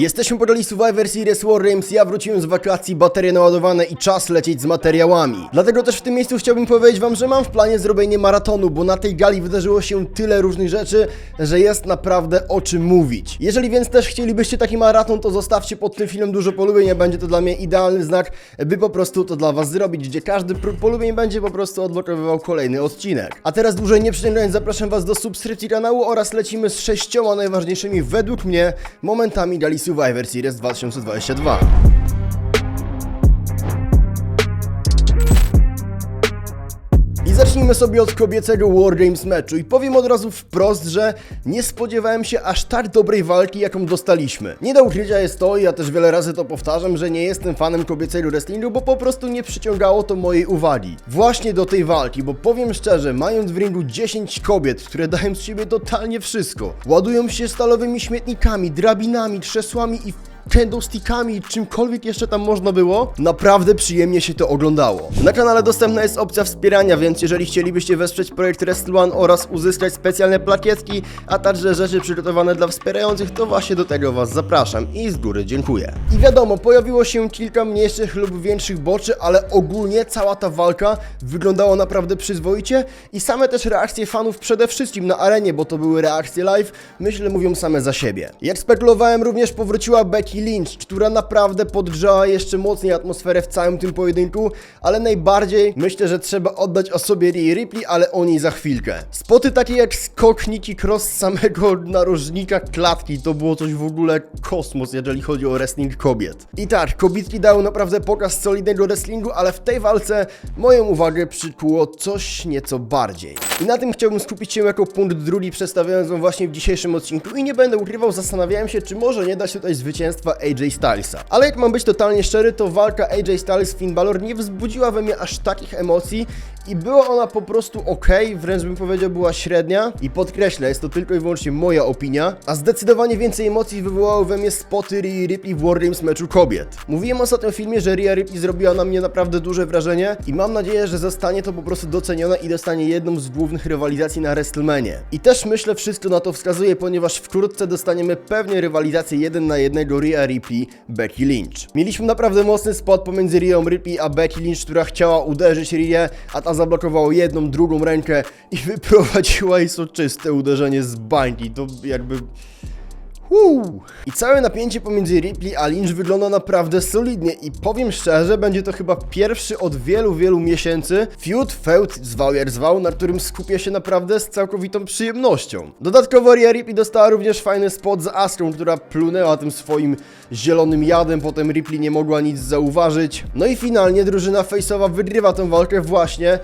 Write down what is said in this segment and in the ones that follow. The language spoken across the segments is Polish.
Jesteśmy po roli Survivor Series War Games, ja wróciłem z wakacji, baterie naładowane i czas lecieć z materiałami. Dlatego też w tym miejscu chciałbym powiedzieć wam, że mam w planie zrobienie maratonu, bo na tej gali wydarzyło się tyle różnych rzeczy, że jest naprawdę o czym mówić. Jeżeli więc też chcielibyście taki maraton, to zostawcie pod tym filmem dużo polubień, będzie to dla mnie idealny znak, by po prostu to dla was zrobić, gdzie każdy polubień będzie po prostu odblokowywał kolejny odcinek. A teraz dłużej nie przeciągając, zapraszam was do subskrypcji kanału oraz lecimy z sześcioma najważniejszymi według mnie momentami gali Survivor Series 2022. I zacznijmy sobie od kobiecego Wargames meczu i powiem od razu wprost, że nie spodziewałem się aż tak dobrej walki, jaką dostaliśmy. Nie do ukrycia jest to, i ja też wiele razy to powtarzam, że nie jestem fanem kobiecego wrestlingu, bo po prostu nie przyciągało to mojej uwagi. Właśnie do tej walki, bo powiem szczerze, mając w ringu 10 kobiet, które dają z siebie totalnie wszystko, ładują się stalowymi śmietnikami, drabinami, krzesłami i candlestickami, czymkolwiek jeszcze tam można było, naprawdę przyjemnie się to oglądało. Na kanale dostępna jest opcja wspierania, więc jeżeli chcielibyście wesprzeć projekt Wrestle One oraz uzyskać specjalne plakietki, a także rzeczy przygotowane dla wspierających, to właśnie do tego Was zapraszam i z góry dziękuję. I wiadomo, pojawiło się kilka mniejszych lub większych boczy, ale ogólnie cała ta walka wyglądała naprawdę przyzwoicie i same też reakcje fanów przede wszystkim na arenie, bo to były reakcje live, myślę mówią same za siebie. Jak spekulowałem, również powróciła Becky Lynch, która naprawdę podgrzała jeszcze mocniej atmosferę w całym tym pojedynku, ale najbardziej myślę, że trzeba oddać osobie Rhea Ripley, ale o niej za chwilkę. Spoty takie jak skok Nikki Cross samego narożnika klatki, to było coś w ogóle kosmos, jeżeli chodzi o wrestling kobiet. I tak, kobietki dały naprawdę pokaz solidnego wrestlingu, ale w tej walce moją uwagę przykuło coś nieco bardziej. I na tym chciałbym skupić się jako punkt drugi, przedstawiając wam właśnie w dzisiejszym odcinku i nie będę ukrywał, zastanawiałem się, czy może nie da się tutaj zwycięstwa AJ Stylesa. Ale jak mam być totalnie szczery, to walka AJ Styles Finn Balor nie wzbudziła we mnie aż takich emocji i była ona po prostu ok, wręcz bym powiedział była średnia i podkreślę, jest to tylko i wyłącznie moja opinia, a zdecydowanie więcej emocji wywołały we mnie spoty Rhea Ripley w War Games meczu kobiet. Mówiłem ostatnio w filmie, że Rhea Ripley zrobiła na mnie naprawdę duże wrażenie i mam nadzieję, że zostanie to po prostu docenione i dostanie jedną z głównych rywalizacji na WrestleManie. I też myślę wszystko na to wskazuje, ponieważ wkrótce dostaniemy pewnie rywalizację jeden na jednego Rhea Ripley, Becky Lynch. Mieliśmy naprawdę mocny spot pomiędzy Rheą Ripley a Becky Lynch, która chciała uderzyć Rhea, a ta zablokowała jedną, drugą rękę i wyprowadziła jej soczyste uderzenie z bańki. To jakby... I całe napięcie pomiędzy Ripley a Lynch wygląda naprawdę solidnie i powiem szczerze, będzie to chyba pierwszy od wielu, wielu miesięcy feud, feud, zwał jak zwał, na którym skupię się naprawdę z całkowitą przyjemnością. Dodatkowo Rhea Ripley dostała również fajny spot z Aską, która plunęła tym swoim zielonym jadem, potem Ripley nie mogła nic zauważyć. No i finalnie drużyna face'owa wygrywa tę walkę właśnie e,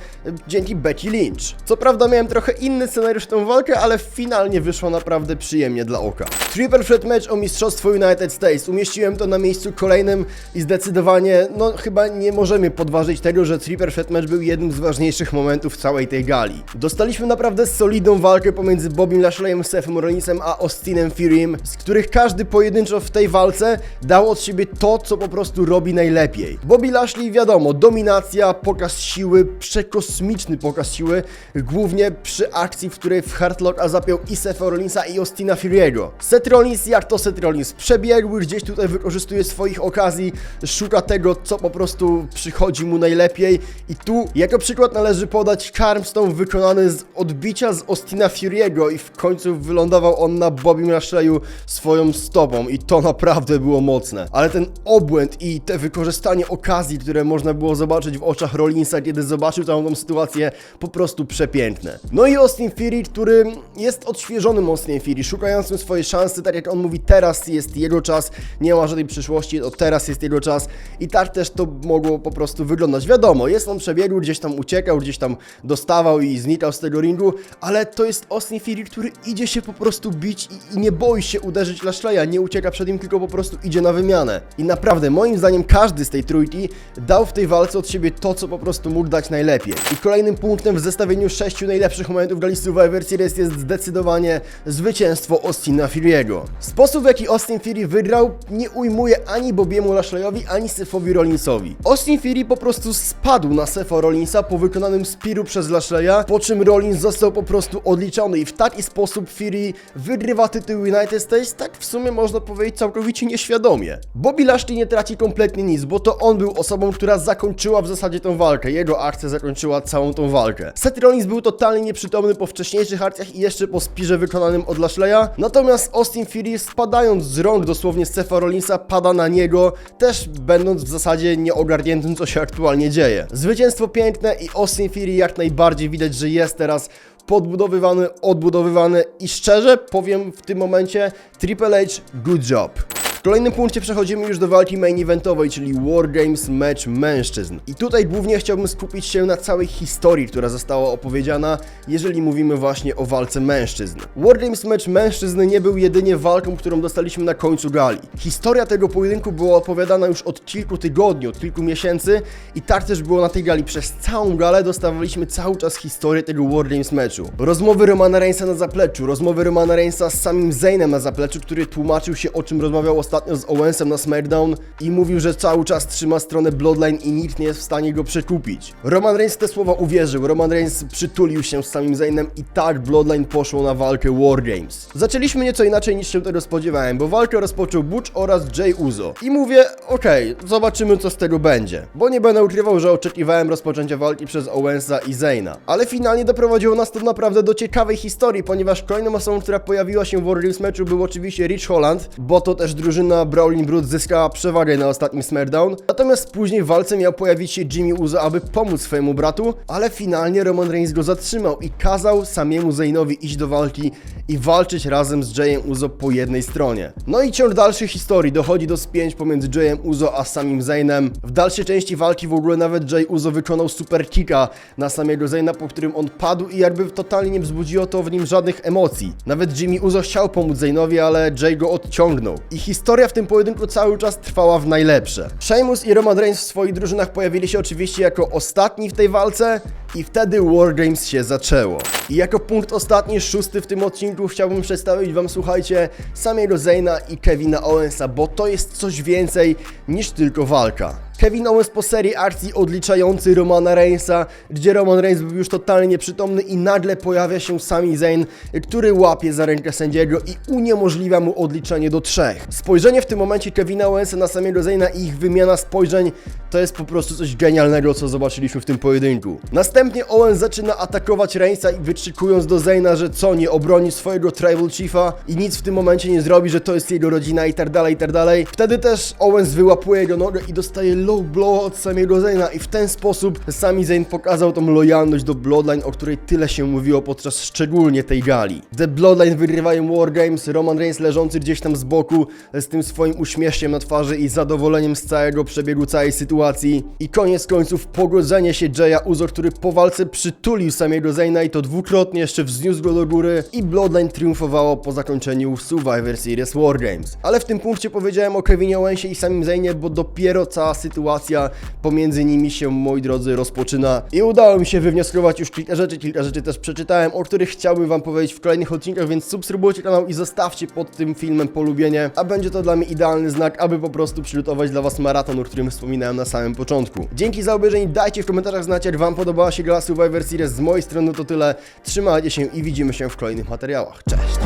dzięki Becky Lynch. Co prawda miałem trochę inny scenariusz tę walkę, ale finalnie wyszło naprawdę przyjemnie dla oka. Triple Threat Match o Mistrzostwo United States. Umieściłem to na miejscu kolejnym i zdecydowanie, no chyba nie możemy podważyć tego, że Triple Threat Match był jednym z ważniejszych momentów całej tej gali. Dostaliśmy naprawdę solidną walkę pomiędzy Bobim Lashleyem, Sefem Rollinsem a Austinem Furym, z których każdy pojedynczo w tej walce dał od siebie to, co po prostu robi najlepiej. Bobby Lashley, wiadomo, dominacja, pokaz siły, przekosmiczny pokaz siły, głównie przy akcji, w której w Hardlocka zapiął i Sefa Rollinsa i Austina Fury'ego. Seth Rollins, jak to Seth Rollins, przebiegły, gdzieś tutaj wykorzystuje swoich okazji, szuka tego, co po prostu przychodzi mu najlepiej i tu jako przykład należy podać Carmstone wykonany z odbicia z Austina Fury'ego i w końcu wylądował on na Bobim Lashley'u swoją stopą i to naprawdę było mocne. Ale ten obłęd i te wykorzystanie okazji, które można było zobaczyć w oczach Rollinsa, kiedy zobaczył całą tą sytuację, po prostu przepiękne. No i Austin Fury, który jest odświeżonym Austin Fury, szukającym swojej szansy, tak jak on mówi, teraz jest jego czas, nie ma żadnej przyszłości, to teraz jest jego czas i tak też to mogło po prostu wyglądać. Wiadomo, jest on przebiegły, gdzieś tam uciekał, gdzieś tam dostawał i znikał z tego ringu, ale to jest Austin Fury, który idzie się po prostu bić i, i nie boi się uderzyć Lashley'a, nie ucieka przed nim, tylko po prostu idzie na wymianę. I naprawdę, moim zdaniem każdy z tej trójki dał w tej walce od siebie to, co po prostu mógł dać najlepiej. I kolejnym punktem w zestawieniu sześciu najlepszych momentów gali Survivor Series jest zdecydowanie zwycięstwo Austina Fury'ego. Sposób w jaki Austin Fury wygrał nie ujmuje ani Bobiemu Lashley'owi, ani Sefowi Rollinsowi. Austin Fury po prostu spadł na Sefa Rollinsa po wykonanym spiru przez Lashley'a, po czym Rollins został po prostu odliczony i w taki sposób Fury wygrywa tytuł United States, tak w sumie można powiedzieć całkowicie nieświadomie. Bobby Lashley nie traci kompletnie nic, bo to on był osobą, która zakończyła w zasadzie tą walkę. Jego akcja zakończyła całą tą walkę. Seth Rollins był totalnie nieprzytomny po wcześniejszych akcjach i jeszcze po spirze wykonanym od Lashley'a. Natomiast Austin Fury spadając z rąk dosłownie Stefa Rollinsa pada na niego, też będąc w zasadzie nieogarniętym co się aktualnie dzieje. Zwycięstwo piękne i Austin Fury jak najbardziej widać, że jest teraz podbudowywany, odbudowywany i szczerze powiem w tym momencie Triple H good job. Kolejnym punkcie przechodzimy już do walki main eventowej, czyli War Games Match Mężczyzn. I tutaj głównie chciałbym skupić się na całej historii, która została opowiedziana, jeżeli mówimy właśnie o walce mężczyzn. War Games Match Mężczyzn nie był jedynie walką, którą dostaliśmy na końcu gali. Historia tego pojedynku była opowiadana już od kilku tygodni, od kilku miesięcy i tak też było na tej gali. Przez całą galę dostawaliśmy cały czas historię tego War Games meczu. Rozmowy Romana Reignsa na zapleczu, rozmowy Romana Reignsa z samym Zaynem na zapleczu, który tłumaczył się o czym rozmawiał ostatnio z Owensem na SmackDown i mówił, że cały czas trzyma stronę Bloodline i nikt nie jest w stanie go przekupić. Roman Reigns te słowa uwierzył, Roman Reigns przytulił się z samym Zaynem i tak Bloodline poszło na walkę War Games. Zaczęliśmy nieco inaczej niż się tego spodziewałem, bo walkę rozpoczął Butch oraz Jay Uzo. I mówię, okej, zobaczymy co z tego będzie. Bo nie będę ukrywał, że oczekiwałem rozpoczęcia walki przez Owensa i Zayna. Ale finalnie doprowadziło nas to naprawdę do ciekawej historii, ponieważ kolejną osobą, która pojawiła się w War Games meczu był oczywiście Rich Holland, bo to też drużyna Brawling Brute zyskała przewagę na ostatnim SmackDown. Natomiast później w walce miał pojawić się Jimmy Uzo, aby pomóc swojemu bratu, ale finalnie Roman Reigns go zatrzymał i kazał samemu Zaynowi iść do walki i walczyć razem z Jayem Uzo po jednej stronie. No i ciąg dalszych historii dochodzi do spięć pomiędzy Jayem Uzo a samym Zaynem. W dalszej części walki w ogóle nawet Jay Uzo wykonał super kicka na samego Zayna, po którym on padł i jakby totalnie nie wzbudziło to w nim żadnych emocji. Nawet Jimmy Uzo chciał pomóc Zaynowi, ale Jay go odciągnął. I historia w tym pojedynku cały czas trwała w najlepsze. Sheamus i Roman Reigns w swoich drużynach pojawili się oczywiście jako ostatni w tej walce i wtedy War Games się zaczęło. I jako punkt ostatni, szósty w tym odcinku chciałbym przedstawić wam, słuchajcie, samego Zayna i Kevina Owensa, bo to jest coś więcej niż tylko walka. Kevin Owens po serii akcji odliczający Romana Reignsa, gdzie Roman Reigns był już totalnie nieprzytomny i nagle pojawia się Sami Zayn, który łapie za rękę sędziego i uniemożliwia mu odliczenie do trzech. Spojrzenie w tym momencie Kevina Owensa na samego Zayna i ich wymiana spojrzeń to jest po prostu coś genialnego, co zobaczyliśmy w tym pojedynku. Następnie Owens zaczyna atakować Reignsa i wykrzykując do Zayna, że co, nie obroni swojego Tribal Chiefa i nic w tym momencie nie zrobi, że to jest jego rodzina i tak dalej, i tak dalej. Wtedy też Owens wyłapuje jego nogę i dostaje low blow od samego Zayna i w ten sposób Sami Zayn pokazał tą lojalność do Bloodline, o której tyle się mówiło podczas szczególnie tej gali. The Bloodline wygrywają War Games, Roman Reigns leżący gdzieś tam z boku z tym swoim uśmieszkiem na twarzy i zadowoleniem z całego przebiegu całej sytuacji. I koniec końców pogodzenie się Jaya Uzo, który po walce przytulił samego Zayna i to dwukrotnie jeszcze wzniósł go do góry i Bloodline triumfowało po zakończeniu Survivor Series War Games. Ale w tym punkcie powiedziałem o Kevinie Owensie i samym Zaynie, bo dopiero cała sytuacja pomiędzy nimi się, moi drodzy, rozpoczyna. I udało mi się wywnioskować już kilka rzeczy, kilka rzeczy też przeczytałem, o których chciałbym wam powiedzieć w kolejnych odcinkach, więc subskrybujcie kanał i zostawcie pod tym filmem polubienie, a będzie to dla mnie idealny znak, aby po prostu przygotować dla was maraton, o którym wspominałem na samym początku. Dzięki za obejrzenie, dajcie w komentarzach znać, jak wam podobała się gra Survivor Series, z mojej strony to tyle, trzymajcie się i widzimy się w kolejnych materiałach, cześć!